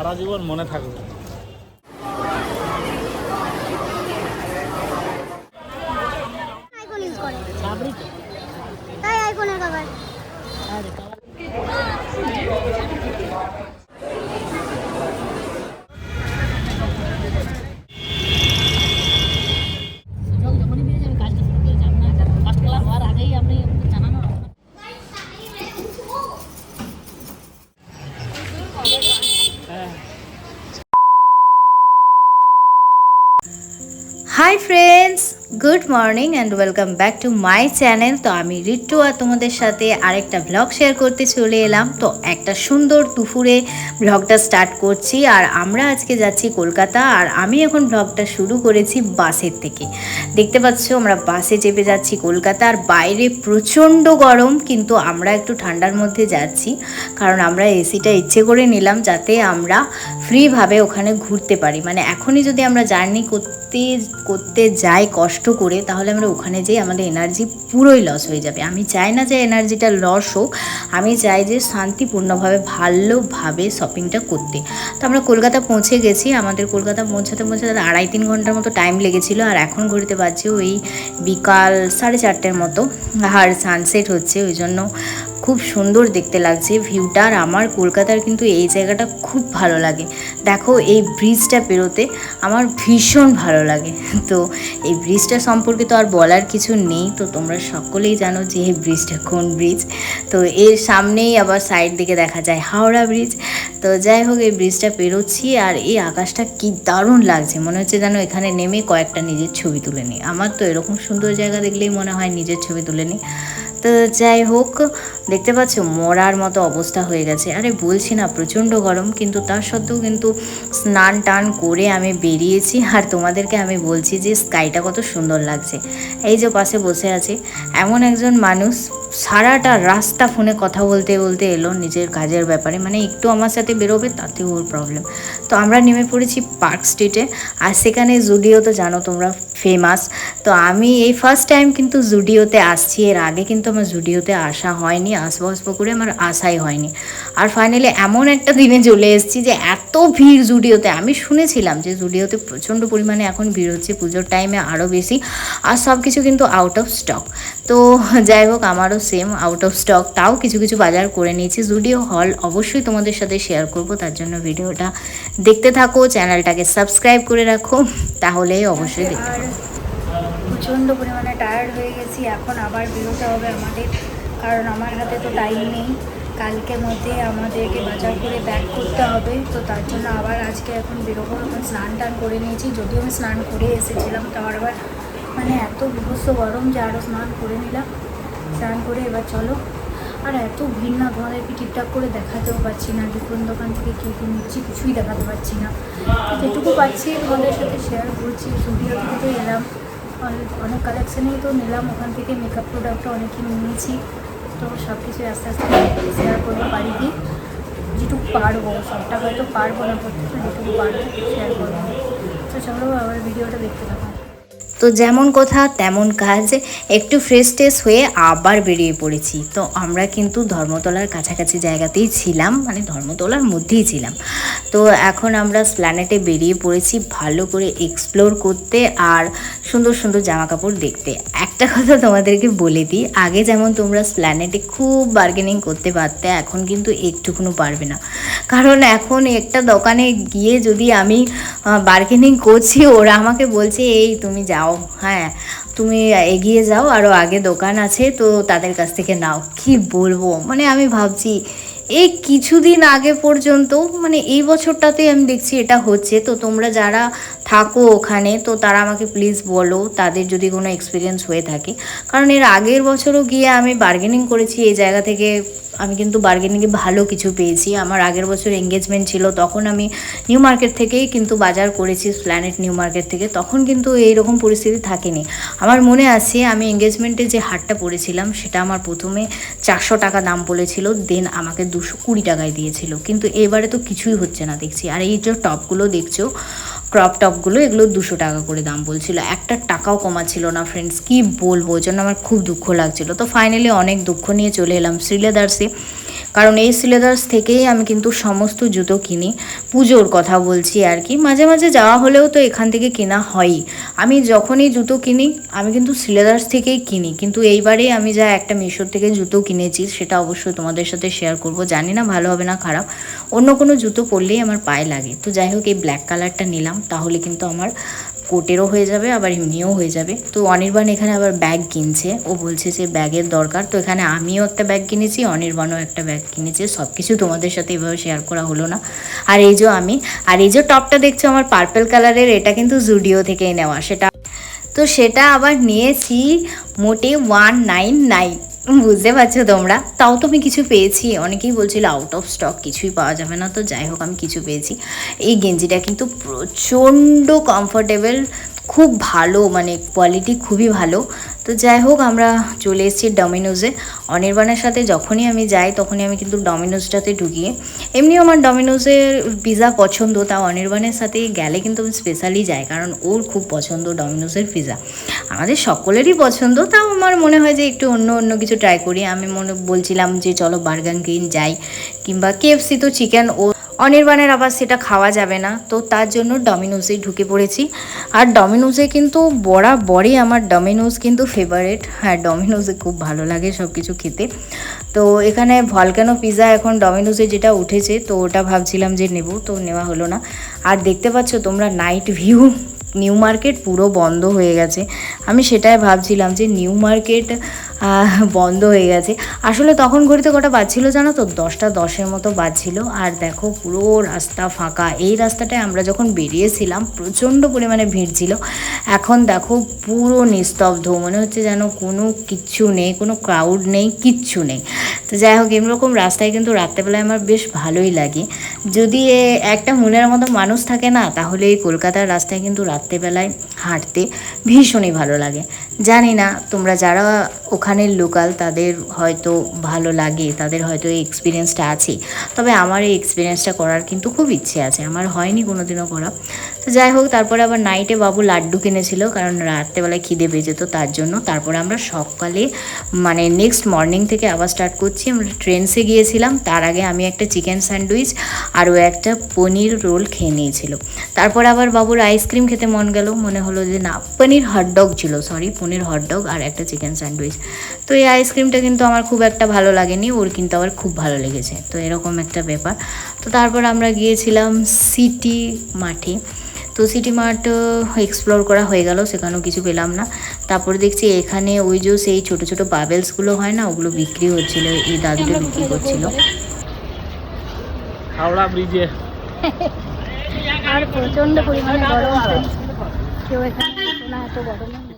সারা জীবন মনে থাকবে। তাই আইফোনের cover good morning and welcome back to my channel. তো আমি রিট্টু আর তোমাদের সাথে আরেকটা ব্লগ শেয়ার করতে চলে এলাম। তো একটা সুন্দর দুপুরে ব্লগটা স্টার্ট করছি আর আমরা আজকে যাচ্ছি কলকাতা আর আমি এখন ব্লগটা শুরু করেছি বাসের থেকে। দেখতে পাচ্ছ আমরা বাসে চেপে যাচ্ছি কলকাতা আর বাইরে প্রচণ্ড গরম, কিন্তু আমরা একটু ঠান্ডার মধ্যে যাচ্ছি কারণ আমরা এসিটা ইচ্ছে করে নিলাম যাতে আমরা ফ্রিভাবে ওখানে ঘুরতে পারি। মানে এখনই যদি আমরা জার্নি করতে করতে যাই কষ্ট করে তাহলে আমরা ওখানে যেয়ে আমাদের এনার্জি পুরোই লস হয়ে যাবে। আমি চাই না যে এনার্জিটা লস হোক, আমি চাই যে শান্তিপূর্ণভাবে ভালোভাবে শপিংটা করতে। তো আমরা কলকাতা পৌঁছে গেছি, আমাদের কলকাতা পৌঁছাতে পৌঁছাতে আড়াই তিন ঘণ্টার মতো টাইম লেগেছিলো আর এখন ঘুরতে পারছি ওই বিকাল সাড়ে চারটের মতো। আর সানসেট হচ্ছে, ওই জন্য খুব সুন্দর দেখতে লাগছে ভিউটা আর আমার কলকাতার কিন্তু এই জায়গাটা খুব ভালো লাগে। দেখো এই ব্রিজটা পেরোতে আমার ভীষণ ভালো লাগে। তো এই ব্রিজটা সম্পর্কে তো আর বলার কিছু নেই। তো তোমরা সকলেই জানো যে এই ব্রিজটা কোন ব্রিজ। তো এর সামনেই আবার সাইড দিকে দেখা যায় হাওড়া ব্রিজ। তো যাই হোক, এই ব্রিজটা পেরোচ্ছি আর এই আকাশটা কি দারুণ লাগছে। মনে হচ্ছে যেন এখানে নেমে কয়েকটা নিজের ছবি তুলে নিই। আমার তো এরকম সুন্দর জায়গা দেখলেই মনে হয় নিজের ছবি তুলে নিই। তো যাই হোক দেখতে পাচ্ছ, মরার মতো অবস্থা হয়ে গেছে। আরে, বলছি না, প্রচণ্ড গরম, কিন্তু তার সত্ত্বেও কিন্তু স্নান টান করে আমি বেরিয়েছি। আর তোমাদেরকে আমি বলছি যে স্কাইটা কত সুন্দর লাগছে। এই যে পাশে বসে আছে এমন একজন মানুষ, সারাটা রাস্তা ফোনে কথা বলতে বলতে এলো নিজের কাজের ব্যাপারে। মানে একটু আমার সাথে বেরোবে, তাতেও ওর প্রবলেম তো আমরা নেমে পড়েছি পার্ক স্ট্রিটে। আর সেখানে জুডিও তো জানো তোমরা ফেমাস তো আমি এই ফার্স্ট টাইম কিন্তু জুডিওতে আসছি। এর আগে কিন্তু আমার জুডিওতে আসা হয়নি। আসব আসব করে আমার আসাই হয়নি। আর ফাইনালি এমন একটা দিনে চলে এসেছি যে এত ভিড় জুডিওতে, আমি শুনেছিলাম যে জুডিওতে প্রচণ্ড পরিমাণে এখন ভিড় হচ্ছে, পুজোর টাইমে আরও বেশি, আর সব কিছু কিন্তু আউট অফ স্টক তো যাই হোক, আমারও সেম আউট অফ স্টক তাও কিছু কিছু বাজার করে নিয়েছি। জুডিও হল অবশ্যই তোমাদের সাথে শেয়ার করব, তার জন্য ভিডিওটা দেখতে থাকো চ্যানেলটাকে সাবস্ক্রাইব করে রাখো তাহলেই অবশ্যই দেখতে পারো। প্রচণ্ড পরিমাণে টায়ার্ড হয়ে গেছি, এখন আবার বেরোতে হবে আমাদের। কারণ আমার হাতে তো টাইম নেই। কালকে মধ্যে আমাদেরকে বাজার করে ব্যাক করতে হবে। তো তার জন্য আবার আজকে এখন বেরোবো। এখন স্নান টান করে নিয়েছি। যদিও আমি স্নান করে এসেছিলাম, তো আবার মানে এত বিভৎস গরম যে আরও স্নান করে নিলাম। স্নান করে এবার চলো। আর এত ভিড় না তোমাদেরকে ঠিকঠাক করে দেখাতেও পাচ্ছি না। কোন দোকান থেকে কী কী নিচ্ছি কিছুই দেখাতে পারছি না। যেটুকু পাচ্ছি তোমাদের সাথে শেয়ার করছি। স্টুডিও থেকে তো এলাম। অনেক কালেকশানেই তো নিলাম। ওখান থেকে মেকআপ প্রোডাক্টও অনেকই নিয়েছি। তো সব কিছু আস্তে আস্তে শেয়ার করব বাড়িতে যেটুকু পারব, সবটা হয়তো পারব না, প্রত্যেকটা যেটুকু পারব শেয়ার করব। তো চলো আবার ভিডিওটা দেখতে থাকো। তো যেমন কথা, তেমন কাজ। একটু ফ্রেশ ট্রেশ হয়ে আবার বেরিয়ে পড়েছি। তো আমরা কিন্তু ধর্মতলার কাছাকাছি জায়গাতেই ছিলাম মানে ধর্মতলার মধ্যেই ছিলাম। তো এখন আমরা স্প্ল্যানেটে বেরিয়ে পড়েছি ভালো করে এক্সপ্লোর করতে আর সুন্দর সুন্দর জামা কাপড় দেখতে। একটা কথা তোমাদেরকে বলে দিই, আগে যেমন তোমরা স্প্ল্যানেটে খুব বার্গেনিং করতে পারতে, এখন কিন্তু একটুকুনো পারবে না। কারণ এখন একটা দোকানে গিয়ে যদি আমি বার্গেনিং করছি, ওরা আমাকে বলছে, এই তুমি যাও হ্যাঁ। তুমি এগিয়ে যাও আরও আগে দোকান আছে, তো তাদের কাছ থেকে নাও। কি বলব? মানে আমি ভাবছি এই কিছুদিন আগে পর্যন্ত মানে এই বছরটাতে আমি দেখছি এটা হচ্ছে। তো তোমরা যারা থাকো ওখানে, তো তারা আমাকে প্লিজ বলো, তাদের যদি কোনো এক্সপিরিয়েন্স হয়ে থাকে। কারণ এর আগের বছরও গিয়ে আমি বার্গেনিং করেছি, এই জায়গা থেকে আমি কিন্তু বার্গেনিংয়ে ভালো কিছু পেয়েছি। আমার আগের বছর এঙ্গেজমেন্ট ছিল, তখন আমি নিউ মার্কেট থেকেই কিন্তু বাজার করেছি প্ল্যানেট নিউ মার্কেট থেকে। তখন কিন্তু এইরকম পরিস্থিতি থাকেনি। আমার মনে আছে, আমি এঙ্গেজমেন্টে যে হারটা পড়েছিলাম, সেটা আমার প্রথমে চারশো টাকা দাম বলেছিল দেন আমাকে দুশো কুড়ি টাকায় দিয়েছিল। কিন্তু এবারে তো কিছুই হচ্ছে না, দেখছি। আর এই যে টপগুলো দেখছ, ক্রপ টপগুলো, এগুলো দুশো টাকা করে দাম বলছিল। একটা টাকাও কমাচ্ছিল না ফ্রেন্ডস কি বলব? ওই জন্য আমার খুব দুঃখ লাগছিল। তো ফাইনালি অনেক দুঃখ নিয়ে চলে এলাম। শ্রীলেদার্সে কারণ এই সিলেদার্স থেকেই আমি কিন্তু সমস্ত জুতো কিনি। পুজোর কথা বলছি আর কি। মাঝে মাঝে যাওয়া হলেও তো এখান থেকে কেনা হয়ই। আমি যখনই জুতো কিনি, আমি কিন্তু সিলেদার্স থেকেই কিনি। কিন্তু এইবারে আমি যা একটা মিশোর থেকে জুতো কিনেছি, সেটা অবশ্যই তোমাদের সাথে শেয়ার করব। জানি না ভালো হবে না খারাপ। অন্য কোনো জুতো পরলেই আমার পায়ে লাগে। তো যাই হোক, এই ব্ল্যাক কালারটা নিলাম। তাহলে কিন্তু আমার কোটেরও হয়ে যাবে, আবার এমনিও হয়ে যাবে। তো অনির্বাণ এখানে আবার ব্যাগ কিনছে। ও বলছে যে ব্যাগের দরকার। তো এখানে আমিও একটা ব্যাগ কিনেছি, অনির্বাণও একটা ব্যাগ কিনেছে। সব কিছু তোমাদের সাথে এভাবে শেয়ার করা হলো না। আর এই যে আমি, আর এই যে টপটা দেখছ আমার পার্পল কালারের এটা কিন্তু জুডিও থেকেই নেওয়া। সেটা, তো সেটা আবার নিয়েছি মোটে ওয়ান নাইন নাইন বুঝতে পারছ তোমরা? তাও তো আমি কিছু পেয়েছি। অনেকেই বলছিল আউট অফ স্টক কিছুই পাওয়া যাবে না, তো যাই হোক আমি কিছু পেয়েছি। এই গেঞ্জিটা কিন্তু প্রচণ্ড কমফোর্টেবল খুব ভালো মানে কোয়ালিটি খুবই ভালো। তো যাই হোক, আমরা চলে এসেছি ডমিনোজে অনির্বাণের সাথে যখনই আমি যাই, তখনই আমি কিন্তু ডমিনোজটাতে ঢুকিয়ে এমনিও আমার ডমিনোজের পিৎজা পছন্দ, তাও অনির্বাণের সাথে গেলে কিন্তু আমি স্পেশালি যাই, কারণ ওর খুব পছন্দ ডমিনোজের পিজা আমাদের সকলেরই পছন্দ, তাও আমার মনে হয় যে একটু অন্য অন্য কিছু ট্রাই করি। আমি মনে, বলছিলাম যে চলো বার্গার কিন যাই, কিংবা কেএফসি তো চিকেন ও অনির্বাণের আবার সেটা খাওয়া যাবে না। তো তার জন্য ডমিনোজে ঢুকে পড়েছি। আর ডমিনোজে কিন্তু বরাবরই আমার ডমিনোজ কিন্তু ফেভারেট হ্যাঁ ডমিনোজে খুব ভালো লাগে সব কিছু খেতে। তো এখানে ভলকানো পিৎজা এখন ডমিনোজে যেটা উঠেছে, তো ওটা ভাবছিলাম যে নেব, তো নেওয়া হলো না। আর দেখতে পাচ্ছ তোমরা নাইট ভিউ নিউ মার্কেট পুরো বন্ধ হয়ে গেছে। আমি সেটাই ভাবছিলাম যে নিউ মার্কেট বন্ধ হয়ে গেছে। আসলে তখন ঘড়িতে কটা বাজছিল জানো তো? দশটা দশের মতো বাজছিল। আর দেখো, পুরো রাস্তা ফাঁকা। এই রাস্তাটায় আমরা যখন বেরিয়েছিলাম, প্রচণ্ড পরিমাণে ভিড় ছিল। এখন দেখো, পুরো নিস্তব্ধ। মনে হচ্ছে যেন কোনো কিচ্ছু নেই, কোনো ক্রাউড নেই, কিচ্ছু নেই। তো যাই হোক, এরকম রাস্তায় কিন্তু রাত্রেবেলায় আমার বেশ ভালোই লাগে। যদি একটা মনের মতো মানুষ থাকে না, তাহলে এই কলকাতার রাস্তায় কিন্তু রাত্রেবেলায় হাঁটতে ভীষণই ভালো লাগে। জানি না, তোমরা যারা ওখানের লোকাল, তাদের হয়তো ভালো লাগে, তাদের হয়তো এই এক্সপিরিয়েন্সটা আছে। তবে আমার এই এক্সপিরিয়েন্সটা করার কিন্তু খুব ইচ্ছে আছে। আমার হয়নি কোনো দিনও করা। তো যাই হোক, তারপরে আবার নাইটে বাবু লাড্ডু কিনেছিল, কারণ রাত্রেবেলায় খিদে পেয়েছে তো তার জন্য। তারপরে আমরা সকালে মানে নেক্সট মর্নিং থেকে আবার স্টার্ট করছি। আমরা ট্রেন্সে গিয়েছিলাম, তার আগে আমি একটা চিকেন স্যান্ডউইচ আর ও একটা পনির রোল খেয়ে নিয়েছিল। তারপর আবার বাবুর আইসক্রিম খেতে মন গেল, মনে হলো যে না, পনির হটডগ ছিল সরি পনির হটডগ আর একটা চিকেন স্যান্ডউইচ তো এই আইসক্রিমটা কিন্তু আমার খুব একটা ভালো লাগেনি, ওর কিন্তু আবার খুব ভালো লেগেছে। তো এরকম একটা ব্যাপার। তো তারপর আমরা গিয়েছিলাম সিটি মাঠে। তো সিটি মার্ট এক্সপ্লোর করা হয়ে গেল সেখানেও কিছু পেলাম না। তারপর দেখছি এখানে ওই যে সেই ছোট ছোট বাবেলসগুলো হয় না ওগুলো বিক্রি হচ্ছিল এই দাদুটা বিক্রি করছিল। হাওড়া ব্রিজে। আর প্রচণ্ড পরিমাণে গরম কেউ এখানে না এত গরমে।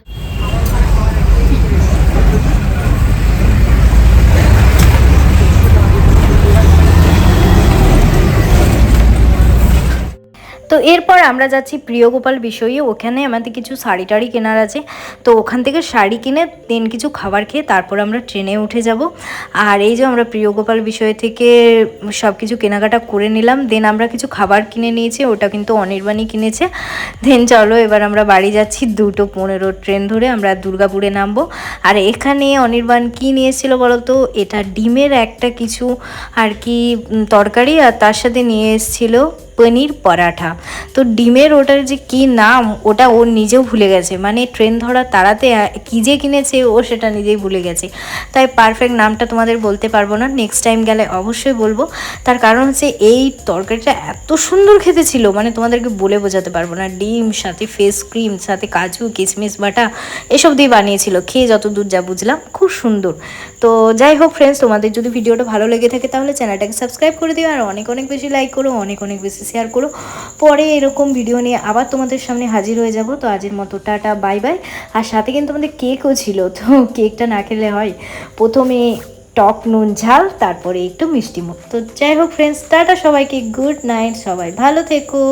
তো এরপর আমরা যাচ্ছি প্রিয়গোপাল বিষয়ে। ওখানে আমাদের কিছু শাড়ি টাড়ি কেনার আছে। তো ওখান থেকে শাড়ি কিনে দেন কিছু খাবার খেয়ে তারপর আমরা ট্রেনে উঠে যাব। আর এই যে আমরা প্রিয়গোপাল বিষয় থেকে সব কিছু কেনাকাটা করে নিলাম। দেন আমরা কিছু খাবার কিনে নিয়েছি, ওটা কিন্তু অনির্বাণী কিনেছে। দেন চলো এবার আমরা বাড়ি যাচ্ছি দুটো পনেরো ট্রেন ধরে আমরা দুর্গাপুরে নামবো। আর এখানে অনির্বাণ কি নিয়েছিল বলো তো এটা ডিমের একটা কিছু আর কি তরকারি আর তার সাথে নিয়ে এসেছিল পনির পরাঠা। তো ডিমের ওটার যে কি নাম, ওটা ও নিজেও ভুলে গেছে। মানে ট্রেন ধরার তাড়াতে কী যে কিনেছে ও সেটা নিজেই ভুলে গেছে। তাই পারফেক্ট নামটা তোমাদের বলতে পারব না। নেক্সট টাইম গেলে অবশ্যই বলব। তার কারণ হচ্ছে এই তরকারিটা এত সুন্দর খেতে ছিল মানে তোমাদেরকে বলে বোঝাতে পারব না। ডিম, সাথে ফেস ক্রিম সাথে কাজু কিশমিশ বাটা, এসব দিয়ে বানিয়েছিল। খেয়ে যত দূর যা বুঝলাম, খুব সুন্দর। তো যাই হোক ফ্রেন্ডস তোমাদের যদি ভিডিওটা ভালো লেগে থাকে, তাহলে চ্যানেলটাকে সাবস্ক্রাইব করে দিও। আর অনেক অনেক বেশি লাইক করো, অনেক অনেক বেশি শেয়ার করো। পরে এরকম ভিডিও নিয়ে আবার তোমাদের সামনে হাজির হয়ে যাব। তো আজের মতো টাটা বাই বাই আর সাথে কিন্তু আমাদের কেকও ছিল, তো কেকটা না খেলে হয়। প্রথমে টক নুন, ঝাল, তারপরে একটু মিষ্টি মুখ। তো যাই হোক ফ্রেন্ডস টাটা সবাইকে গুড নাইট সবাই। ভালো থেকো।